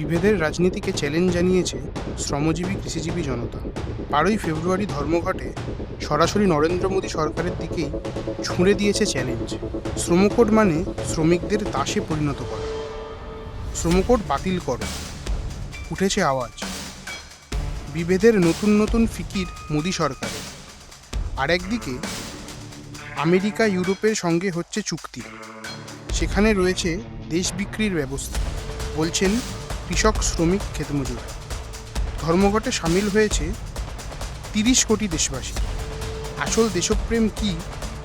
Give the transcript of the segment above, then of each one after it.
বিভেদের রাজনীতিকে চ্যালেঞ্জ জানিয়েছে শ্রমজীবী, কৃষিজীবী জনতা। বারোই ফেব্রুয়ারি ধর্মঘটে সরাসরি নরেন্দ্র মোদী সরকারের দিকেই ছুঁড়ে দিয়েছে চ্যালেঞ্জ শ্রমকোড মানে শ্রমিকদের দাসে পরিণত করা। শ্রমকোড বাতিল করো, উঠেছে আওয়াজ। বিভেদের নতুন নতুন ফিকির মোদী সরকারের। আর একদিকে আমেরিকা, ইউরোপের সঙ্গে হচ্ছে চুক্তি। সেখানে রয়েছে দেশ বিক্রির ব্যবস্থা। বলছেন কৃষক, শ্রমিক ক্ষেতমজুর ধর্মঘটে সামিল হয়েছে তিরিশ কোটি দেশবাসী। আসল দেশপ্রেম কি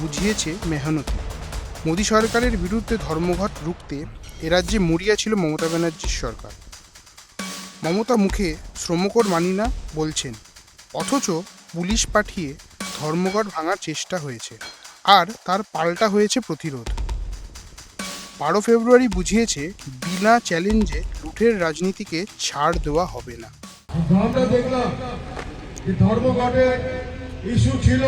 বুঝিয়েছে মেহনতি। মোদী সরকারের বিরুদ্ধে ধর্মঘট রুখতে এ রাজ্যে মরিয়া ছিল মমতা ব্যানার্জির সরকার। মমতা মুখে শ্রমকর মানি না বলছেন, অথচ পুলিশ পাঠিয়ে ধর্মঘট ভাঙার চেষ্টা হয়েছে, আর তার পাল্টা হয়েছে প্রতিরোধ। বারো ফেব্রুয়ারি বুঝিয়েছে, বিনা চ্যালেঞ্জে লুঠের রাজনীতিকে ছাড় দেওয়া হবে না। আমরা দেখলাম যে ধর্মঘটের ইস্যু ছিল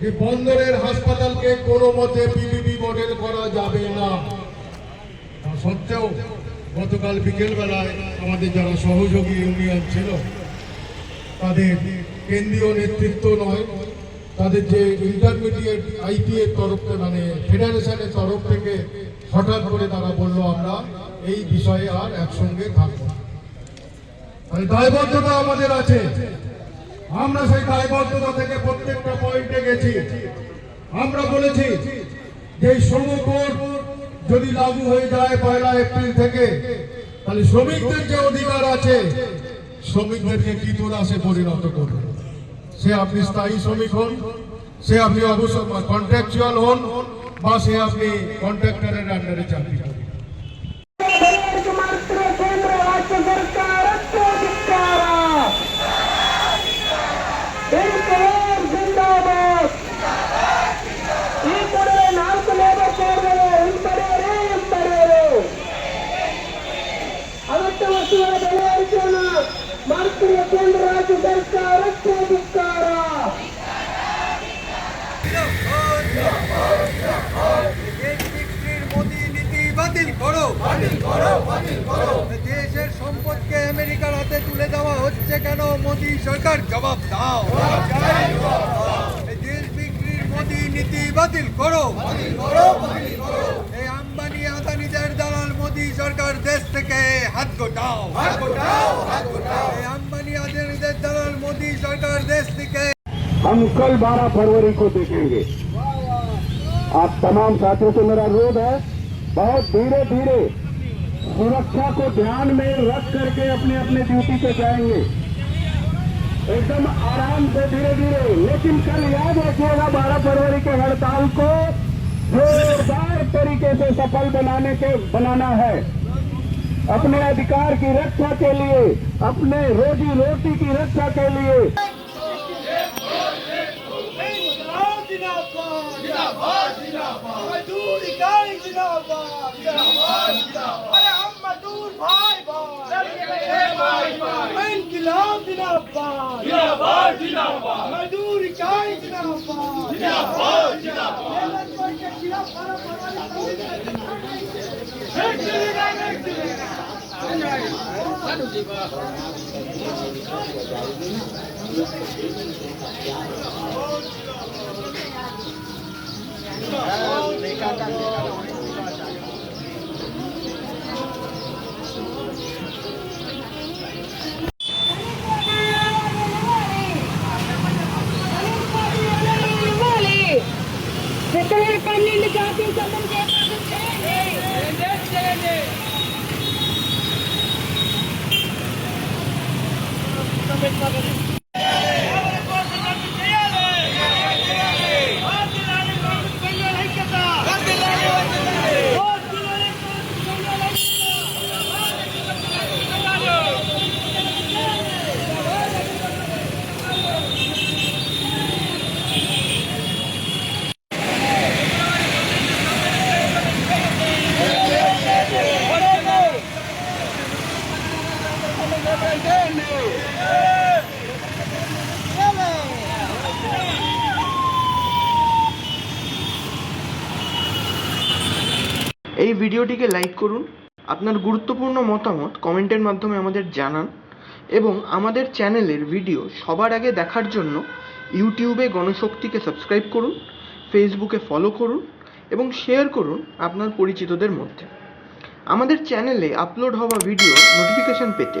যে বন্দরের হাসপাতালকে কোনো মতে পিপিপি মডেল করা যাবে না। তা সত্ত্বেও গতকাল বিকেলবেলায় আমাদের যারা সহযোগী ইউনিয়ন ছিল, তাদের কেন্দ্রীয় নেতৃত্ব নয় তাদের যে ইন্টারমিডিয়েট আইপিএর তরফ থেকে মানে ফেডারেশনের তরফ থেকে হঠাৎ করে তারা বলল, আমরা এই বিষয়ে আর একসঙ্গে থাকব। মানে দায়বদ্ধতা আমাদের আছে। আমরা সেই দায়বদ্ধতা থেকে প্রত্যেকটা পয়েন্টে গেছি। আমরা বলেছি যে শ্রম যদি লাগু হয়ে যায় পয়লা এপ্রিল থেকে, তাহলে শ্রমিকদের যে অধিকার আছে, শ্রমিকদেরকে কি তোরাসে পরিণত করবে? সে আপনি স্থায়ী শ্রমিক হন, সে আপনি অবশ্য কন্ট্রাকচুয়াল হন, বা সে আপনি কন্ট্রাক্টরের আন্ডারে চাকরি করেন। দেশের সম্পদকে আমেরিকার হাতে তুলে দেওয়া হচ্ছে কেন মোদি সরকার জবাব দাও এই দেশ বিক্রির মোদি নীতি বাতিল করো বাতিল করো বাতিল করো এই আম্বানি আদানিদের দালাল মোদি সরকার দেশ থেকে হাত গোটাও হাত গোটাও হাত গোটাও এই আম্বানি আদানিদের দালাল মোদি সরকার দেশ থেকে हम कल 12 फरवरी को देखेंगे आप तमाम साथियों से मेरा अनुरोध है बहुत धीरे धीरे सुरक्षा को ध्यान में रख करके अपने अपने ड्यूटी पे जाएँगे। एकदम आराम से धीरे धीरे। लेकिन कल याद रखिएगा 12 फरवरी के हड़ताल को जोरदार तरीके से सफल बनाने के, बनाना है। अपने अधिकार की रक्षा के लिए, अपने रोजी रोटी की रक्षा के लिए। मजदूरी गाड़ी जिंदाबाद अरे हम मजदूर भाई भाई इनकलाब जिंदाबाद मजदूरी गाड़ी जिंदाबाद जिंदाबाद పన్నెండు జాతీయ చట్టం এই ভিডিওটিকে লাইক করুন, আপনার গুরুত্বপূর্ণ মতামত কমেন্টের মাধ্যমে আমাদের জানান এবং আমাদের চ্যানেলের ভিডিও সবার আগে দেখার জন্য ইউটিউবে গণশক্তিকে সাবস্ক্রাইব করুন, ফেসবুকে ফলো করুন এবং শেয়ার করুন আপনার পরিচিতদের মধ্যে। আমাদের চ্যানেলে আপলোড হওয়া ভিডিও নোটিফিকেশন পেতে